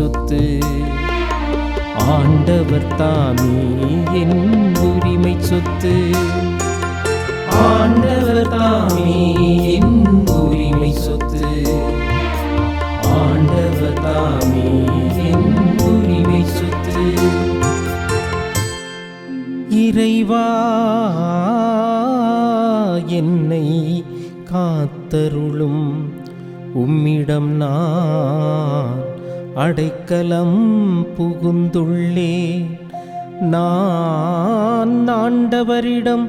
சொத்து. ஆண்டவர் தாமே என் உரிமை சொத்து. ஆண்டவர் தாமே என் உரிமை சொத்து. ஆண்டவர் தாமே என் உரிமை சொத்து. இறைவா என்னை காத்தருளும். உம்மிடம் நான் அடைக்கலம் புகுந்துள்ளேன் நான் ஆண்டவரிடம்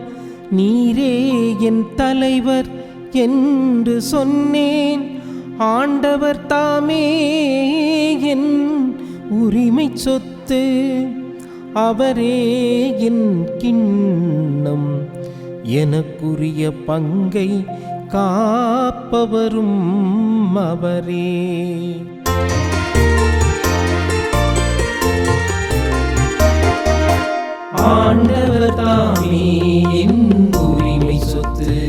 நீரே என் தலைவர் என்று சொன்னேன். ஆண்டவர் தாமே என் உரிமை சொத்து. அவரே என் கிண்ணம். எனக்குரிய பங்கை காப்பவரும் அவரே. ஆண்டவர் தாமே என் உரிமை சொத்து.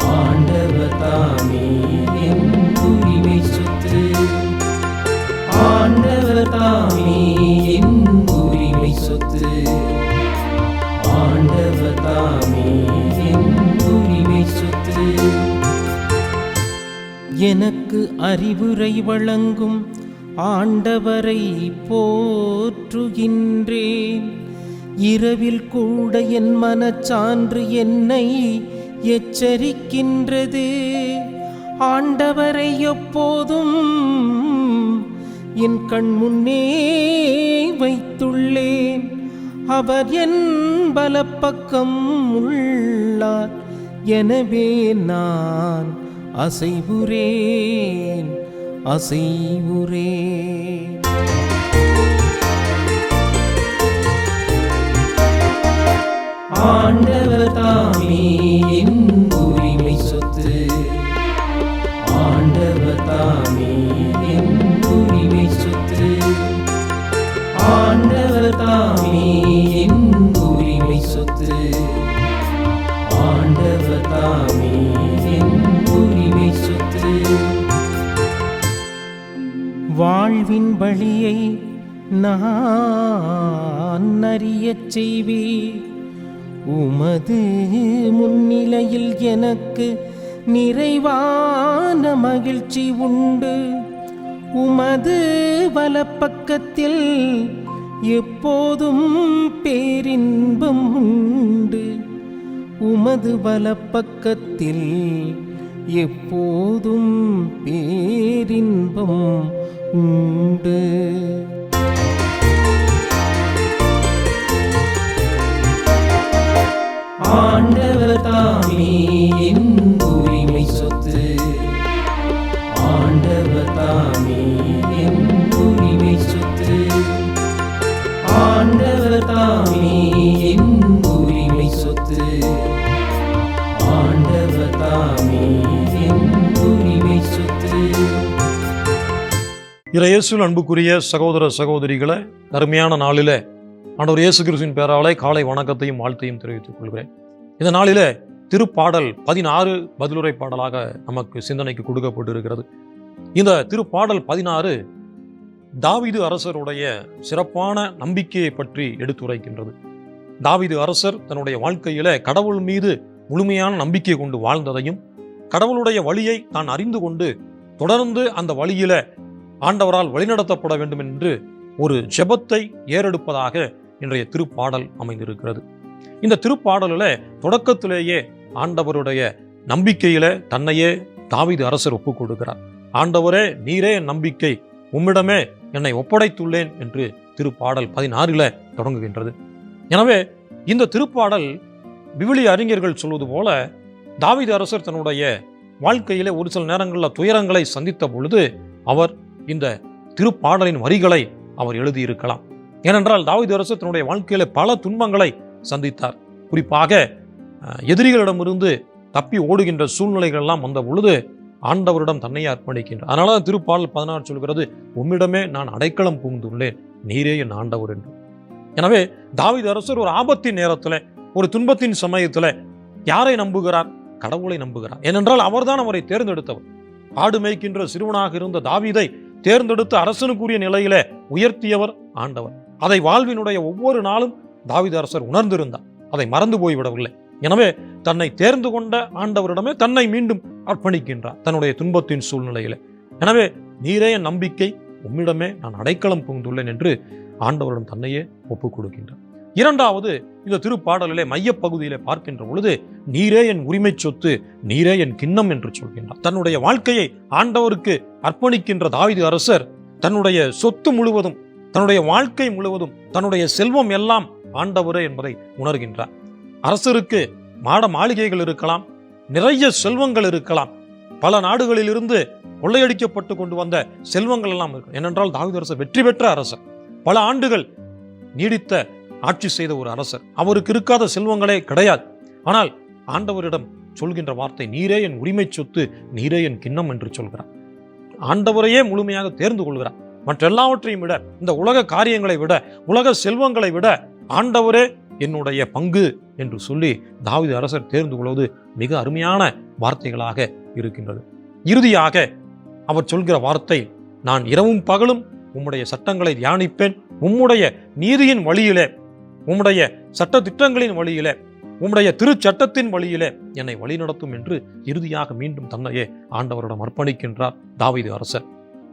ஆண்டவர் தாமே என் உரிமை சொத்து. ஆண்டவர் தாமே என் உரிமை சொத்து. ஆண்டவர் தாமே என் உரிமை சொத்து. எனக்கு அறிவுரை வழங்கும் ஆண்டவரை போற்றுகின்றேன். இரவில் கூட என் மனச்சான்று என்னை எச்சரிக்கின்றது. ஆண்டவரை எப்போதும் என் கண் முன்னே வைத்துள்ளேன். அவர் என் பலப்பக்கம் உள்ளார். எனவே நான் அசைவுரேன் அசைவுரே. ஆண்டவர் தாமே என் உரிமை சொத்து. ஆண்டவர் தாமே என் உரிமை சொத்து. ஆண்டவர் தாமே என் உரிமை சொத்து. ஆண்டவர் தாமே வாழ்வின் வழியை நான் அறியச் செய்வே உமது முன்னிலையில் எனக்கு நிறைவான மகிழ்ச்சி உண்டு. உமது வலப்பக்கத்தில் எப்போதும் பேரின்பம் உண்டு. உமது வலப்பக்கத்தில் எப்போதும் பேரின்பம் உண்டு. ஆண்டவர் தாமே என் உரிமை சொத்து. ஆண்டவர் தாமே இறையேசுவில் அன்புக்குரிய சகோதர சகோதரிகளை அருமையான நாளில் ஆண்டவர் இயேசு கிறிஸ்துவின் பேராலே காலை வணக்கத்தையும் வாழ்த்தையும் தெரிவித்துக் கொள்கிறேன். இந்த நாளில் திருப்பாடல் பதினாறு பதிலுரை பாடலாக நமக்கு சிந்தனைக்கு கொடுக்கப்பட்டிருக்கிறது. இந்த திருப்பாடல் பதினாறு தாவிது அரசருடைய சிறப்பான நம்பிக்கையை பற்றி எடுத்துரைக்கின்றது. தாவிது அரசர் தன்னுடைய வாழ்க்கையில கடவுள் மீது முழுமையான நம்பிக்கை கொண்டு வாழ்ந்ததையும் கடவுளுடைய வழியை தான் அறிந்து கொண்டு தொடர்ந்து அந்த வழியில ஆண்டவரால் வழிநடத்தப்பட வேண்டும் என்று ஒரு ஜெபத்தை ஏறெடுப்பதாக இன்றைய திருப்பாடல் அமைந்திருக்கிறது. இந்த திருப்பாடலில் தொடக்கத்திலேயே ஆண்டவருடைய நம்பிக்கையில தன்னையே தாவிது அரசர் ஒப்புக் கொடுக்கிறார். ஆண்டவரே நீரே நம்பிக்கை. உம்மிடமே என்னை ஒப்படைத்துள்ளேன் என்று திருப்பாடல் பதினாறில் தொடங்குகின்றது. எனவே இந்த திருப்பாடல் விவிலிய அறிஞர்கள் சொல்வது போல தாவித அரசர் தன்னுடைய வாழ்க்கையிலே ஒரு சில நேரங்களில் துயரங்களை சந்தித்த பொழுது அவர் இந்த திருப்பாடலின் வரிகளை அவர் எழுதியிருக்கலாம். ஏனென்றால் தாவீது அரசு தன்னுடைய வாழ்க்கையில பல துன்பங்களை சந்தித்தார். குறிப்பாக எதிரிகளிடமிருந்து தப்பி ஓடுகின்ற சூழ்நிலைகள் எல்லாம் வந்த பொழுது ஆண்டவரிடம் தன்னை அர்ப்பணிக்கின்றார். அதனால தான் திருப்பாடல் பதினாறு சொல்கிறது உம்மிடமே நான் அடைக்கலம் புகுந்துள்ளேன் நீரே என் ஆண்டவர் என்று. எனவே தாவித அரசர் ஒரு ஆபத்தின் நேரத்தில் ஒரு துன்பத்தின் சமயத்தில் யாரை நம்புகிறார்? கடவுளை நம்புகிறார். ஏனென்றால் அவர்தான் அவரை தேர்ந்தெடுத்தவர். ஆடு மேய்க்கின்ற சிறுவனாக இருந்த தாவிதை தேர்ந்தெடுத்து அரசனுக்குரிய நிலையிலே உயர்த்தியவர் ஆண்டவர். அதை வாழ்வினுடைய ஒவ்வொரு நாளும் தாவித அரசர் உணர்ந்திருந்தார். அதை மறந்து போய்விடவில்லை. எனவே தன்னை தேர்ந்து கொண்ட ஆண்டவரிடமே தன்னை மீண்டும் அர்ப்பணிக்கின்றார் தன்னுடைய துன்பத்தின் சூழ்நிலையில. எனவே நீரே என் நம்பிக்கை உம்மிடமே நான் அடைக்கலம் புகுந்துள்ளேன் என்று ஆண்டவரிடம் தன்னையே ஒப்புக் கொடுக்கின்றார் இரண்டாவது இந்த திருப்பாடலிலே மையப்பகுதியிலே பார்க்கின்ற பொழுது நீரே என் உரிமை சொத்து நீரே என் கிண்ணம் என்று சொல்கின்றார். தன்னுடைய வாழ்க்கையை ஆண்டவருக்கு அர்ப்பணிக்கின்ற தாவிது அரசர் தன்னுடைய சொத்து முழுவதும் தன்னுடைய வாழ்க்கை முழுவதும் தன்னுடைய செல்வம் எல்லாம் ஆண்டவரே என்பதை உணர்கின்றார். அரசருக்கு மாட மாளிகைகள் இருக்கலாம் நிறைய செல்வங்கள் இருக்கலாம். பல நாடுகளிலிருந்து கொள்ளையடிக்கப்பட்டு கொண்டு வந்த செல்வங்கள் எல்லாம் இருக்கும் ஏனென்றால் தாவீது அரசர் வெற்றி பெற்ற அரசர். பல ஆண்டுகள் நீடித்த ஆட்சி செய்த ஒரு அரசர். அவருக்கு இருக்காத செல்வங்களே கிடையாது. ஆனால் ஆண்டவரிடம் சொல்கின்ற வார்த்தை நீரே என் உரிமை சொத்து நீரே என் கிண்ணம் என்று சொல்கிறார். ஆண்டவரையே முழுமையாக தேர்ந்து கொள்கிறார். மற்ற எல்லாவற்றையும் விட இந்த உலக காரியங்களை விட உலக செல்வங்களை விட ஆண்டவரே என்னுடைய பங்கு என்று சொல்லி தாவீது அரசர் தேர்ந்து கொள்வது மிக அருமையான வார்த்தைகளாக இருக்கின்றது. இறுதியாக அவர் சொல்கிற வார்த்தை நான் இரவும் பகலும் உம்முடைய சட்டங்களை தியானிப்பேன். உம்முடைய நீதியின் வழியிலே உம்முடைய சட்ட திட்டங்களின் வழியிலே உம்முடைய திருச்சட்டத்தின் வழியிலே என்னை வழிநடத்தும் என்று இறுதியாக மீண்டும் தன்னையே ஆண்டவரிடம் அர்ப்பணிக்கின்றார் தாவீது அரசர்.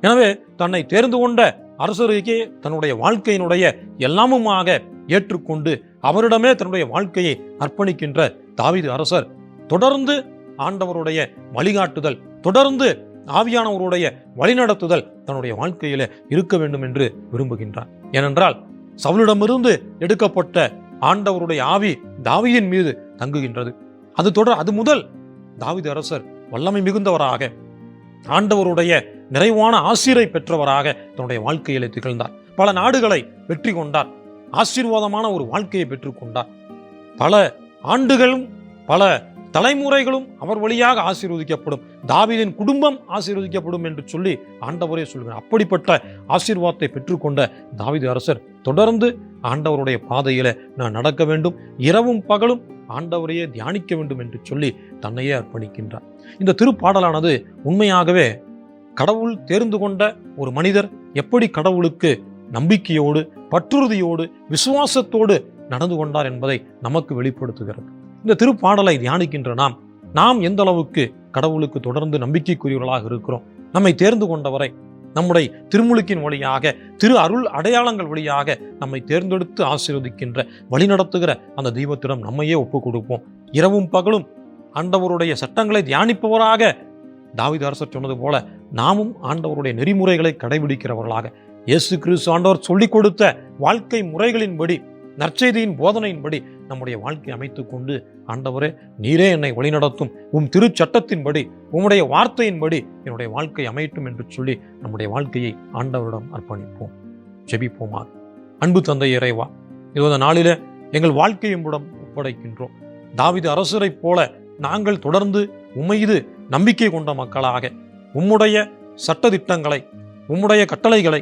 எனவே தன்னை தேர்ந்து கொண்ட அரசருக்கே தன்னுடைய வாழ்க்கையினுடைய எல்லாமுமாக ஏற்றுக்கொண்டு அவரிடமே தன்னுடைய வாழ்க்கையை அர்ப்பணிக்கின்ற தாவீது அரசர். தொடர்ந்து ஆண்டவருடைய வழிகாட்டுதல் தொடர்ந்து ஆவியானவருடைய வழிநடத்துதல் தன்னுடைய வாழ்க்கையில இருக்க வேண்டும் என்று விரும்புகின்றார். ஏனென்றால் சவுலிடமிருந்து எடுக்கப்பட்ட ஆண்டவருடைய ஆவி தாவியின் மீது தங்குகின்றது. அது தொடர் அது முதல் தாவித அரசர் வல்லமை மிகுந்தவராக ஆண்டவருடைய நிறைவான ஆசிரை பெற்றவராக தன்னுடைய வாழ்க்கையிலே திகழ்ந்தார். பல நாடுகளை வெற்றி கொண்டார். ஆசீர்வாதமான ஒரு வாழ்க்கையை பெற்றுக்கொண்டார் பல ஆண்டுகளும் பல தலைமுறைகளும் அவர் வழியாக ஆசீர்வதிக்கப்படும். தாவிதின் குடும்பம் ஆசீர்வதிக்கப்படும் என்று சொல்லி ஆண்டவரே சொல்கிறார். அப்படிப்பட்ட ஆசீர்வாதத்தை பெற்றுக்கொண்ட தாவிது அரசர் தொடர்ந்து ஆண்டவருடைய பாதையில நான் நடக்க வேண்டும். இரவும் பகலும் ஆண்டவரையே தியானிக்க வேண்டும் என்று சொல்லி தன்னையே அர்ப்பணிக்கின்றார். இந்த திருப்பாடலானது உண்மையாகவே கடவுள் தேர்ந்து கொண்ட ஒரு மனிதர் எப்படி கடவுளுக்கு நம்பிக்கையோடு பற்றுறுதியோடு விசுவாசத்தோடு நடந்து கொண்டார் என்பதை நமக்கு வெளிப்படுத்துகிறது. இந்த திருப்பாடலை தியானிக்கின்ற நாம் நாம் எந்த அளவுக்கு கடவுளுக்கு தொடர்ந்து நம்பிக்கைக்குரியவர்களாக இருக்கிறோம் நம்மை தேர்ந்து கொண்டவரை நம்முடைய திருமுழுக்கின் வழியாக திரு அருள் அடையாளங்கள் வழியாக நம்மை தேர்ந்தெடுத்து ஆசீர்வதிக்கின்ற வழிநடத்துகிற அந்த தெய்வத்திடம் நம்மையே ஒப்புக் கொடுப்போம் இரவும் பகலும் ஆண்டவருடைய சட்டங்களை தியானிப்பவராக தாவித அரசர் சொன்னது போல நாமும் ஆண்டவருடைய நெறிமுறைகளை கடைபிடிக்கிறவர்களாக இயேசு கிறிஸ்து ஆண்டவர் சொல்லிக் கொடுத்த வாழ்க்கை முறைகளின்படி நற்செய்தியின் போதனையின்படி நம்முடைய வாழ்க்கை அமைத்து கொண்டு ஆண்டவரே நீரே என்னை வழிநடத்தும். உம் திருச்சட்டத்தின்படி உம்முடைய வார்த்தையின்படி என்னுடைய வாழ்க்கை அமையட்டும் என்று சொல்லி நம்முடைய வாழ்க்கையை ஆண்டவரிடம் அர்ப்பணிப்போம். ஜெபிப்போமா? அன்பு தந்தை இறைவா இது இந்த எங்கள் வாழ்க்கையும் கூட ஒப்படைக்கின்றோம். தாவீது அரசரைப் போல நாங்கள் தொடர்ந்து உமைது நம்பிக்கை கொண்ட மக்களாக உம்முடைய சட்டத்திட்டங்களை உம்முடைய கட்டளைகளை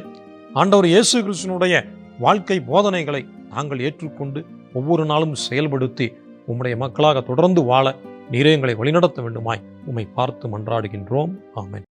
ஆண்டவர் இயேசு கிருஷ்ணனுடைய வாழ்க்கை போதனைகளை நாங்கள் ஏற்றுக்கொண்டு ஒவ்வொரு நாளும் செயல்படுத்தி உம்முடைய மக்களாக தொடர்ந்து வாழ நீரே எங்களை வழிநடத்த வேண்டுமாய் உம்மை பார்த்து மன்றாடுகின்றோம். ஆமேன்.